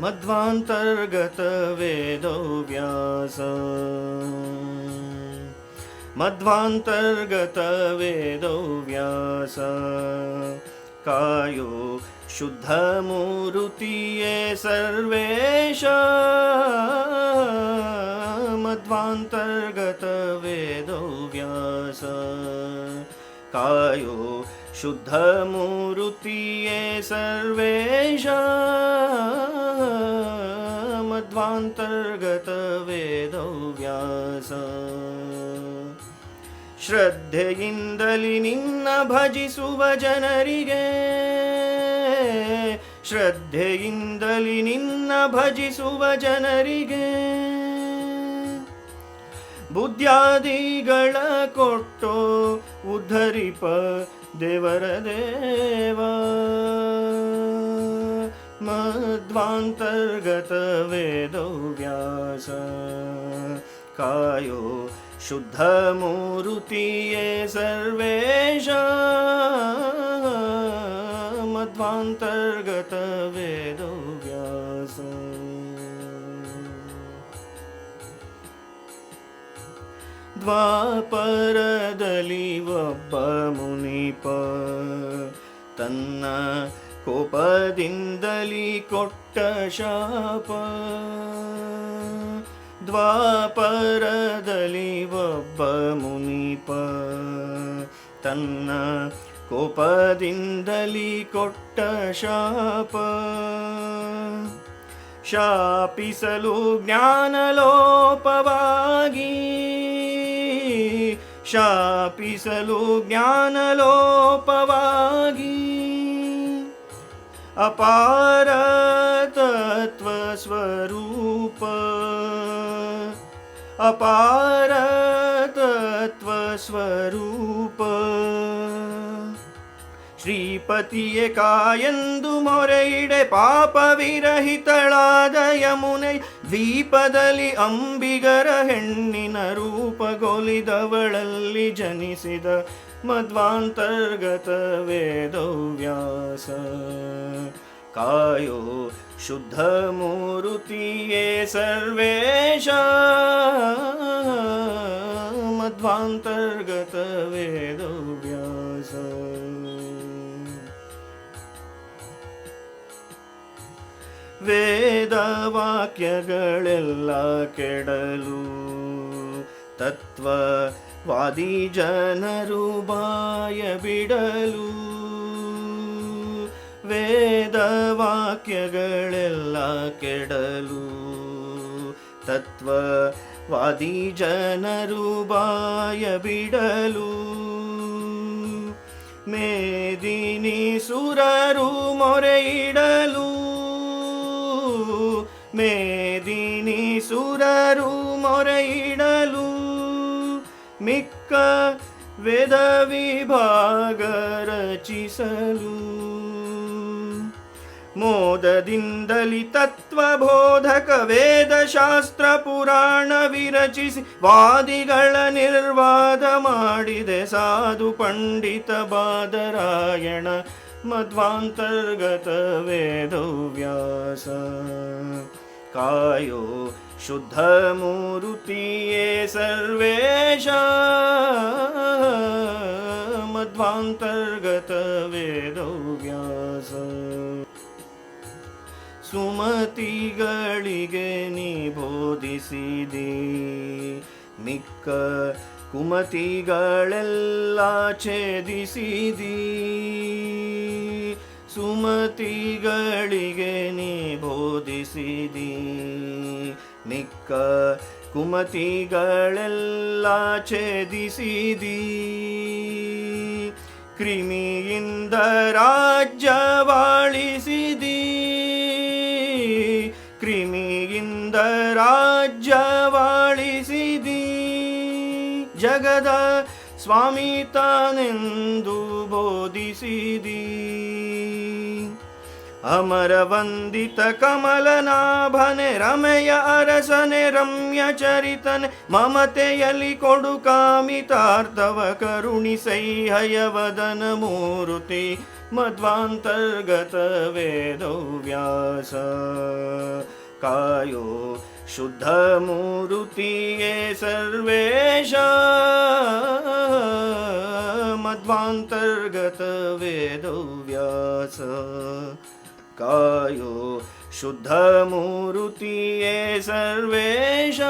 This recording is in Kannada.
मध्वान्तर्गतवेदो व्यास मध्वान्तर्गतवेदो व्यास कायो शुद्धमूरुतिये सर्वेश। मध्वान्तर्गतवेदो व्यास कायो शुद्धमूरुतिये सर्वेश मध्वान्तर्गतवेदो व्यास ಶ್ರದ್ಧೆಯಿಂದಲಿ ನಿನ್ನ ಭಜಿಸುವ ಜನರಿಗೆ ಶ್ರದ್ಧೆಯಿಂದಲಿ ನಿನ್ನ ಭಜಿಸುವ ಜನರಿಗೆ ಬುದ್ಧ್ಯಾದಿಗಳ ಕೊಟ್ಟು ಉದ್ಧರಿಪ ದೇವರ ದೇವ. ಮಧ್ವಾಂತರ್ಗತ ವೇದೋ ವ್ಯಾಸ. ಕಾಯೋ ಶುದ್ಧ ಮೂರುತಿಯೇ ಸರ್ವೇಶ. ಮಧ್ವಾಂತರ್ಗತ ವೇದ ದ್ವಾಪರದಲ್ಲಿ ಒಬ್ಬ ಮುನಿಪ. ತನ್ನ ಕೋಪದಿಂದಲಿ ಕೊಟ್ಟ ಶಾಪ. ದ್ವಾಪರದಲ್ಲಿ ಒಬ್ಬ ಮುನಿಪ. ತನ್ನ ಕೋಪದಿಂದಲಿ ಕೊಟ್ಟ ಶಾಪ. ಶಾಪಿಸಲು ಜ್ಞಾನಲೋಪವಾಗಿ ಶಾಪಿಸಲು ಜ್ಞಾನಲೋಪವಾಗಿ ಅಪಾರ ತತ್ವ ಸ್ವರೂಪ ಅಪಾರ ತತ್ವ ಸ್ವರೂಪ ಶ್ರೀಪತಿಯೇ ಕಾಯಂದು ಮೊರೆಯಿಡೆ ಪಾಪ ವಿರಹಿತಳಾದ ಯಮುನೆ, ದ್ವೀಪದಲ್ಲಿ ಅಂಬಿಗರ ಹೆಣ್ಣಿನ ರೂಪಗೊಲಿದವಳಲ್ಲಿ ಜನಿಸಿದ ಮಧ್ವಾಂತರ್ಗತ ವೇದವ್ಯಾಸ. ಕಾಯೋ ಶುದ್ಧ ಮೂರುತಿಯೇ ಸರ್ವೇಶ, ಮಧ್ವಾಂತರ್ಗತ ವೇದೋ ವೇದವಾಕ್ಯಗಳೆಲ್ಲ ಕೆಡಲು ತತ್ವವಾದಿ ಜನರು ಬಾಯ ಬಿಡಲು ವೇದವಾಕ್ಯಗಳೆಲ್ಲ ಕೆಡಲು ತತ್ವವಾದಿ ಜನರು ಬಾಯ ಬಿಡಲು ಮೇದಿನಿ ಸುರರು ಮೊರೆಯಿಡಲು ಮೇದಿನಿ ಸುರರು ಮೊರೆಯಿಡಲು ಮಿಕ್ಕ ವೇದ ವಿಭಾಗ ರಚಿಸಲು. ಮೋದದಿಂದಲಿ ತತ್ವಬೋಧಕ ವೇದಶಾಸ್ತ್ರ ಪುರಾಣ ವಿರಚಿಸಿ ವಾದಿಗಳ ನಿರ್ವಾದ ಮಾಡಿದೆ ಸಾಧು ಪಂಡಿತ ಬಾದರಾಯಣ ಮಧ್ವಾಂತರ್ಗತ ವೇದೋ ಕಾಯೋ ಶುದ್ಧ ಮೂರುತಿಯೇ ಸರ್ವೇಶ. ಮಧ್ವಾಂತರ್ಗತ ವೇದೋ ವ್ಯಾಸ. ಸುಮತಿಗಳಿಗೆ ನೀ ಬೋಧಿಸಿದಿ. ಮಿಕ್ಕ ಕುಮತಿಗಳೆಲ್ಲ ಛೇದಿಸಿದಿ. ಸುಮತಿಗಳಿಗೆ ನೀ ಬೋಧಿಸಿದಿ ನಿಕ್ಕ ಕುಮತಿಗಳೆಲ್ಲ ಛೇದಿಸಿದಿ. ಕ್ರಿಮಿಯಿಂದ ರಾಜ್ಯವಾಳಿಸಿದಿ. ಕ್ರಿಮಿಯಿಂದ ರಾಜ್ಯವಾಳಿಸಿದಿ. ಜಗದ ಸ್ವಾಮಿ ತಾನೆಂದು ಬೋಧಿಸಿದಿ. ಅಮರವಂದಿತ ಕಮಲನಾಭನೆ ರಮೆಯ ಅರಸನೆ ರಮ್ಯ ಚರಿತನೆ ಮಮತೆಯಲ್ಲಿ ಕೊಡು ಕಾಮಿತಾರ್ಥವ ಕರುಣಿಸೈ ಹಯವದನ ಮೂರುತಿ ಮಧ್ವಾಂತರ್ಗತ ವೇದವ್ಯಾಸ ಕಾಯೋ ಶುದ್ಧ ಮೂರುತಿಯೇ ಸರ್ವೇಶ. ಮಧ್ವಾಂತರ್ಗತ ವೇದವ್ಯಾಸ ಕಾಯೋ ಶುದ್ಧ ಮೂರುತಿಯೇ ಸರ್ವೇಶ